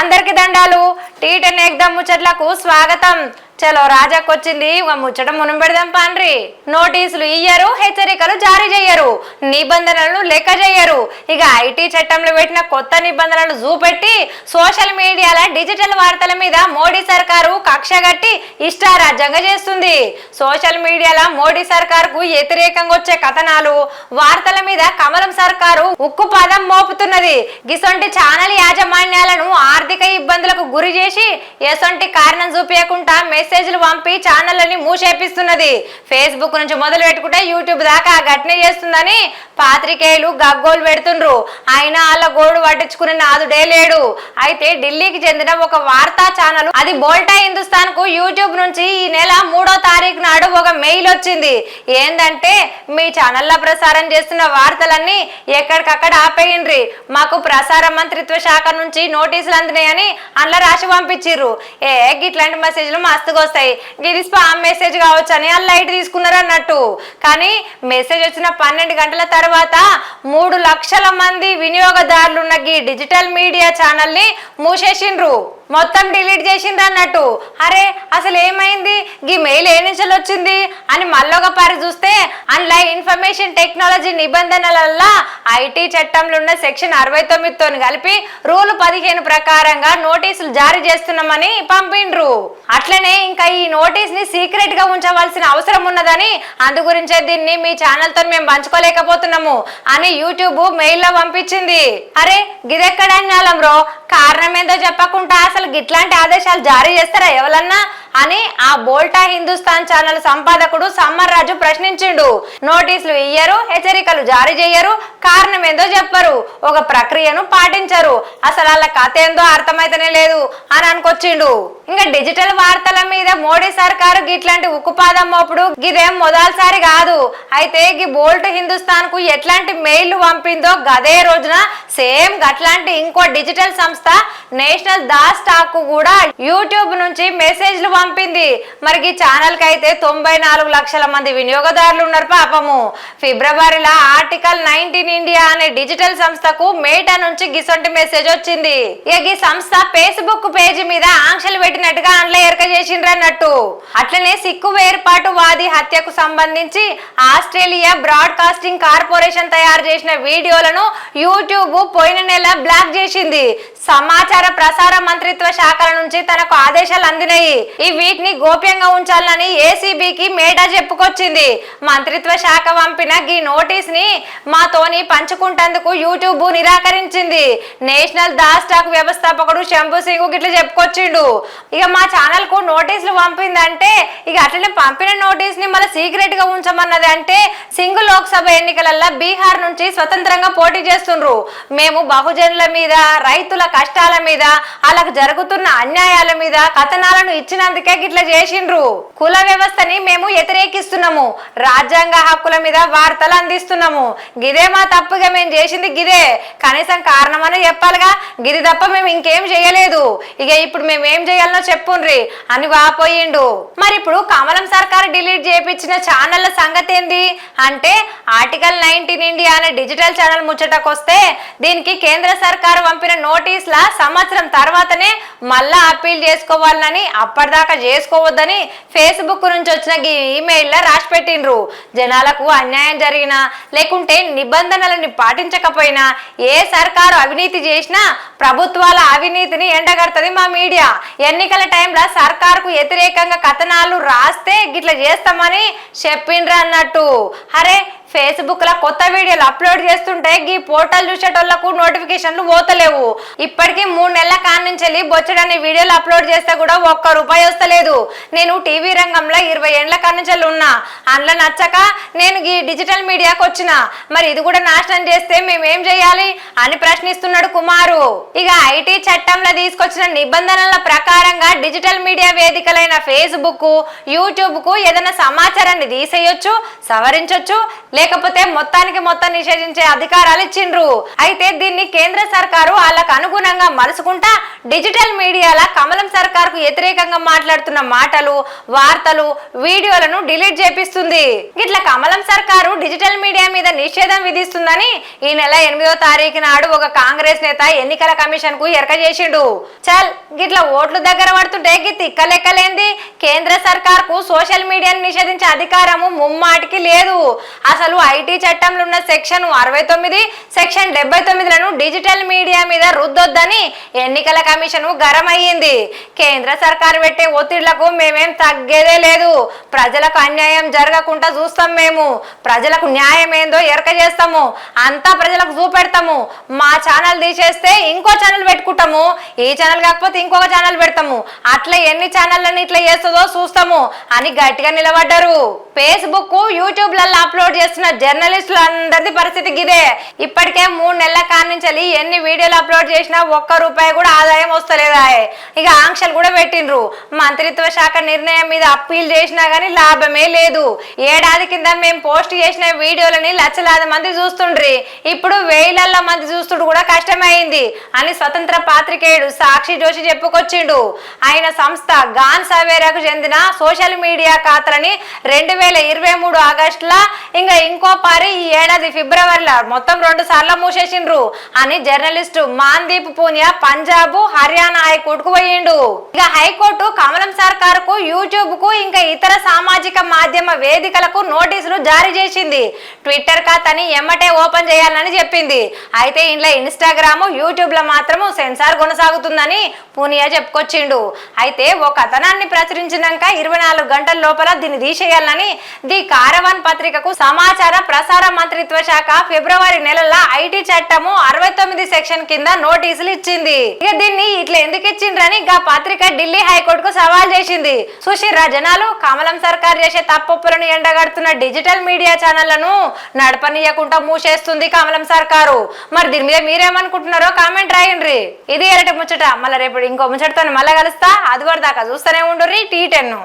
అందరికి దండాలు. Tea ten ఎగ్దమ్ ముచ్చట్లకు స్వాగతం. చలో రాజాకొచ్చింది. ఒక ముచ్చట మునం పెడదాం పాండ్రి. నోటీసులు ఇయ్యరు హెచ్చరికలు జారీ చేయరు నిబంధనలను లెక్క చేయరు ఇక ఐటీ చట్టంలో పెట్టిన కొత్త నిబంధనలు చూపెట్టి సోషల్ మీడియాల డిజిటల్ వార్తల మీద మోడీ సర్కారు కక్ష కట్టి ఇష్టారాజ్యంగా చేస్తుంది. సోషల్ మీడియాల మోడీ సర్కారుకు వ్యతిరేకంగా వచ్చే కథనాలు వార్తల మీద కమలం సర్కారు ఉక్కు పదం మోపుతున్నది. గిసొంటి ఛానల్ యాజమాన్యాలను ఆర్థిక ఇబ్బందులకు గురి చేసి ఎసొంటి కారణం చూపించకుండా మెసేజ్లు పంపి ఛానళ్ళని మూసేపిస్తున్నది. ఫేస్బుక్ నుంచి మొదలు పెట్టుకుంటే యూట్యూబ్ దాకా ఘటన చేస్తుందని పాత్రికేయులు గగ్గోలు పెడుతుండ్రు. అయినా వాళ్ళ గోడు పట్టించుకునే నాదుడే లేడు. అయితే ఢిల్లీకి చెందిన ఒక వార్తా ఛానల్ అది బోల్టా హిందుస్థాన్కు యూట్యూబ్ నుంచి ఈ నెల మూడో తారీఖు నాడు ఒక మెయిల్ వచ్చింది. ఏందంటే మీ ఛానల్లో ప్రసారం చేస్తున్న వార్తలన్నీ ఎక్కడికక్కడ ఆపేయండ్రి. మాకు ప్రసార మంత్రిత్వ శాఖ నుంచి నోటీసులు అందినాయని అందులో రాసి పంపించిర్రు. ఏ గిట్లాంటి మెసేజ్లు మస్తుగా వస్తాయి. ఇది స్పామ్ మెసేజ్ కావచ్చు అని వాళ్ళు లైట్ తీసుకున్నారు అన్నట్టు. కానీ మెసేజ్ వచ్చిన పన్నెండు గంటల తర్వాత మూడు లక్షల మంది వినియోగదారులు ఉన్న ఈ డిజిటల్ మీడియా ఛానల్ని మూసేసిండ్రు. మొత్తం డిలీట్ చేసింది అన్నట్టు. అరే అసలు ఏమైంది? ఈ మెయిల్ ఏ నుంచి వచ్చింది? అని మళ్ళొక పారి చూస్తే అందులో ఇన్ఫర్మేషన్ టెక్నాలజీ నిబంధనల ఐటీ చట్టంలో ఉన్న సెక్షన్ అరవై తొమ్మిదితో కలిపి రూల్ పదిహేను ప్రకారంగా నోటీసులు జారీ చేస్తున్నామని పంపిండ్రు. అట్లనే ఇంకా ఈ నోటీస్ని సీక్రెట్గా ఉంచవలసిన అవసరం ఉన్నదని అందు గురించే దీన్ని మీ ఛానల్తో మేము పంచుకోలేకపోతున్నాము అని యూట్యూబ్ మెయిల్లో పంపించింది. అరే గిదెక్కడ జ్ఞానం రో కారణం ఏందో చెప్పకుండా అసలు ఇట్లాంటి ఆదేశాలు జారీ చేస్తారా ఎవరన్నా అని ఆ బోల్టా హిందుస్థాన్ ఛానల్ సంపాదకుడు సమ్మర్ రాజు ప్రశ్నించిండు. నోటీసులు ఇయ్యరు హెచ్చరికలు జారీ చేయరు కారణం ఏందో చెప్పరు ఒక ప్రక్రియను పాటించరు. అసలు వాళ్ళ కథ ఏందో అర్థమైతేనే లేదు అని అనుకొచ్చిండు. ఇంకా డిజిటల్ వార్తల మీద మోడీ సర్కారు గిట్లాంటి ఉక్కుపాదం మోపుడు గిదేం మొదటిసారి కాదు. అయితే గి బోల్ట్ హిందుస్థాన్కు ఎట్లాంటి మెయిల్ పంపిందో గదే రోజున సేమ్ గట్లాంటి ఇంకో డిజిటల్ సంస్థ నేషనల్ దాస్ స్టాక్ కూడా యూట్యూబ్ నుంచి మెసేజ్లు పంపింది. మరి ఈ ఛానల్కి అయితే తొంభై నాలుగు లక్షల మంది వినియోగదారులు ఉన్నారు పాపము. ఫిబ్రవరిలో ఆర్టికల్ నైన్టీన్ ఇండియా అనే డిజిటల్ సంస్థకు మేటా నుంచి గిసొంటి మెసేజ్ వచ్చింది ఇక ఈ సంస్థ ఫేస్బుక్ పేజీ మీద ఆంక్షలు పెట్టి పెట్టినట్టుగా అందులో ఎరక చేసిండ్రన్నట్టు అట్లనే సిక్కు వేర్పాటు వాది హత్యకు సంబంధించి ఆస్ట్రేలియా బ్రాడ్కాస్టింగ్ కార్పొరేషన్ తయారు చేసిన వీడియోలను యూట్యూబ్ పోయిన నెల బ్లాక్ చేసింది. సమాచార ప్రసార మంత్రిత్వ శాఖల నుంచి తనకు ఆదేశాలు అందినాయి. ఈ వీటిని గోప్యంగా ఉంచాలని ఏసీబీకి మేడా చెప్పుకొచ్చింది. మంత్రిత్వ శాఖ పంపిన ఈ నోటీస్ని మాతోని పంచుకుంటందుకు యూట్యూబ్ నిరాకరించింది. నేషనల్ దాస్టాక్ వ్యవస్థాపకుడు శంభు సింగ్ గిట్ల చెప్పుకొచ్చిండు. ఇక మా ఛానల్కు నోటీసులు పంపిందంటే ఇక అట్లనే పంపిన నోటీస్ని మళ్ళీ సీక్రెట్గా ఉంచమన్నది అంటే సింగిల్ లోక్సభ ఎన్నికలల్లో బీహార్ నుంచి స్వతంత్రంగా పోటీ చేస్తుండ్రు. మేము బహుజనుల మీద రైతుల కష్టాల మీద వాళ్ళకు జరుగుతున్న అన్యాయాల మీద కథనాలను ఇచ్చినందుకే గిట్ల చేసిండ్రు. కుల వ్యవస్థని మేము వ్యతిరేకిస్తున్నాము. రాజ్యాంగ హక్కుల మీద వార్తలు అందిస్తున్నాము. గిదే మా తప్పుగా మేము చేసింది గిదే. కనీసం కారణమని చెప్పాలిగా. గిది తప్ప మేము ఇంకేం చేయలేదు. ఇక ఇప్పుడు మేము ఏం చేయాలనో చెప్పుండ్రి. అని వాపోయిండు. మరి ఇప్పుడు కమలం సర్కార్ డిలీట్ చేయించిన ఛానళ్ళ సంగతి ఏంది అంటే ఆర్టికల్ నైన్టీన్ ఇండియా అనే డిజిటల్ ఛానల్ ముచ్చటకొస్తే దీనికి కేంద్ర సర్కారు పంపిన నోటీసుల సంవత్సరం తర్వాతనే మళ్ళా అప్పీల్ చేసుకోవాలని అప్పటిదాకా చేసుకోవద్దని ఫేస్బుక్ నుంచి వచ్చిన ఈ ఇమెయిల్ రాసి పెట్టిండ్రు జనాలకు అన్యాయం జరిగినా లేకుంటే నిబంధనలని పాటించకపోయినా ఏ సర్కారు అవినీతి చేసినా ప్రభుత్వాల అవినీతిని ఎండగడుతుంది మా మీడియా. ఎన్ని ఎన్నికల టైంలో సర్కార్కు వ్యతిరేకంగా కథనాలు రాస్తే గిట్లా చేస్తామని చెప్పిండ్రు అన్నట్టు. అరే ఫేస్బుక్లో కొత్త వీడియోలు అప్లోడ్ చేస్తుంటే ఈ పోర్టల్ చూసేటోళ్ళకు నోటిఫికేషన్లు పోతలేవు. ఇప్పటికీ మూడు నెలల కాడ నుంచి వెళ్ళి వీడియోలు అప్లోడ్ చేస్తే కూడా ఒక్క రూపాయి వస్తలేదు. నేను టీవీ రంగంలో ఇరవై ఏండ్ల కాడ నుంచి ఉన్నా. అందులో నచ్చక నేను ఈ డిజిటల్ మీడియాకు వచ్చిన. మరి ఇది కూడా నాశనం చేస్తే మేమేం చేయాలి? అని ప్రశ్నిస్తున్నాడు కుమారు. ఇక ఐటీ చట్టంలో తీసుకొచ్చిన నిబంధనల ప్రకారంగా డిజిటల్ మీడియా వేదికలైన ఫేస్బుక్ యూట్యూబ్కు ఏదైనా సమాచారాన్ని తీసేయొచ్చు సవరించవచ్చు లేకపోతే మొత్తానికి మొత్తం నిషేధించే అధికారాలు ఇచ్చిండ్రు. అయితే దీన్ని కేంద్ర సర్కారు వాళ్ళకు అనుగుణంగా మలుసుకుంటా డిజిటల్ మీడియాల కమలం సర్కార్కు వ్యతిరేకంగా మాట్లాడుతున్న మాటలు వార్తలు వీడియోలను డిలీట్ చేపిస్తుంది. ఇట్లా కమలం సర్కారు డిజిటల్ మీడియా మీద నిషేధం విధిస్తుందని ఈ నెల ఎనిమిదో తారీఖు నాడు ఒక కాంగ్రెస్ నేత ఎన్నికల కమిషన్కు ఎరక చేసిండు. చల్ గిట్లా ఓట్లు దగ్గర పడుతుంటే గి తిక్కలెక్కలేంది? కేంద్ర సర్కార్కు సోషల్ మీడియాను నిషేధించే అధికారము ముమ్మాటికి లేదు. అసలు ఐటీ చట్టంలో ఉన్న సెక్షన్ అరవై తొమ్మిది సెక్షన్ డెబ్బై తొమ్మిదిలను డిజిటల్ మీడియా మీద రుద్దొద్దని ఎన్నికల కమిషన్ గరమయ్యింది. కేంద్ర సర్కారు పెట్టే ఒత్తిళ్ళకు మేమేం తగ్గేదే లేదు. ప్రజలకు అన్యాయం జరగకుండా చూస్తాం మేము. ప్రజలకు న్యాయం ఏందో ఎరక చేస్తాము. అంతా ప్రజలకు చూపెడతాము. మా ఛానల్ తీసేస్తే ఇంకో ఛానల్ పెట్టుకుంటాము. ఈ ఛానల్ కాకపోతే ఇంకొక ఛానల్ పెడతాము. అట్లా ఎన్ని ఛానళ్ళని ఇట్లా చేస్తుందో చూస్తాము అని గట్టిగా నిలబడ్డారు. ఫేస్బుక్ యూట్యూబ్లలో అప్లోడ్ చేస్తున్న జర్నలిస్టులు అందరిది పరిస్థితి గిదే ఇప్పటికే మూడు నెలల కానించాలి ఎన్ని వీడియోలు అప్లోడ్ చేసినా ఒక్క రూపాయి కూడా ఆదాయం వస్తలేదా ఇక ఆంక్షలు కూడా పెట్టిండ్రు. మంత్రిత్వ శాఖ నిర్ణయం మీద అప్పీల్ చేసినా గానీ లాభమే లేదు. ఏడాది కింద మేము పోస్ట్ చేసిన వీడియోలని లక్షలాది మంది చూస్తుండ్రి. ఇప్పుడు వేలల్ల మంది చూస్తుడు కూడా కష్టమైంది అని స్వతంత్ర పాత్రికేయుడు సాక్షి జోషి చెప్పుకొచ్చిండు. ఆయన సంస్థ గాన్ సవేరాకు చెందిన సోషల్ మీడియా ఖాతాలని రెండు వేల ఇరవై మూడు ఆగస్టులా ఇంకా ఇంకో పారి ఈ ఏడాది ఫిబ్రవరిలో మొత్తం రెండు సార్లు మూసేసిండ్రు అని జర్నలిస్టు మాందీప్ పూనియా పంజాబ్ హర్యానా హైకోర్టుకు పోయిండు. ఇక హైకోర్టు కమలం సర్కార్కు యూట్యూబ్కు ఇంకా ఇతర సామాజిక మాధ్యమ వేదికలకు నోటీసులు జారీ చేసింది. ట్విట్టర్ ఖాతాని ఎమ్మటే ఓపెన్ చేయాలని చెప్పింది. అయితే ఇంట్లో ఇన్స్టాగ్రామ్ యూట్యూబ్లో మాత్రము సెన్సార్ కొనసాగుతుందని పూనియా చెప్పుకొచ్చిండు. అయితే ఓ కథనాన్ని ప్రచురించినాక ఇరవై నాలుగు గంటల లోపల దీన్ని తీసేయాలని ది కారవాన్ పత్రికకు సమాచార ప్రసార మంత్రిత్వ శాఖ ఫిబ్రవరి నెలల ఐటీ చట్టము అరవై తొమ్మిది సెక్షన్ కింద నోటీసులు ఇచ్చింది. ఇక దీన్ని ఇట్లా ఎందుకు ఇచ్చిండ్రని గా పత్రిక ఢిల్లీ హైకోర్టుకు సవాల్ చేసింది. సుశీర్రా జనాలు కమలం సర్కార్ చేసే తప్పులను ఎండగడుతున్న డిజిటల్ మీడియా ఛానళ్ళను నడపనీయకుండా మూసేస్తుంది కమలం సర్కారు. మరి దీని మీద మీరేమనుకుంటున్నారో కామెంట్ రాయండి. ఇది ఎరటి ముచ్చట. మళ్ళీ రేపు ఇంకో ముచ్చటతో మళ్ళీ కలుస్తా. అది కూడా దాకా చూస్తూనే ఉండు టీ టెన్ను.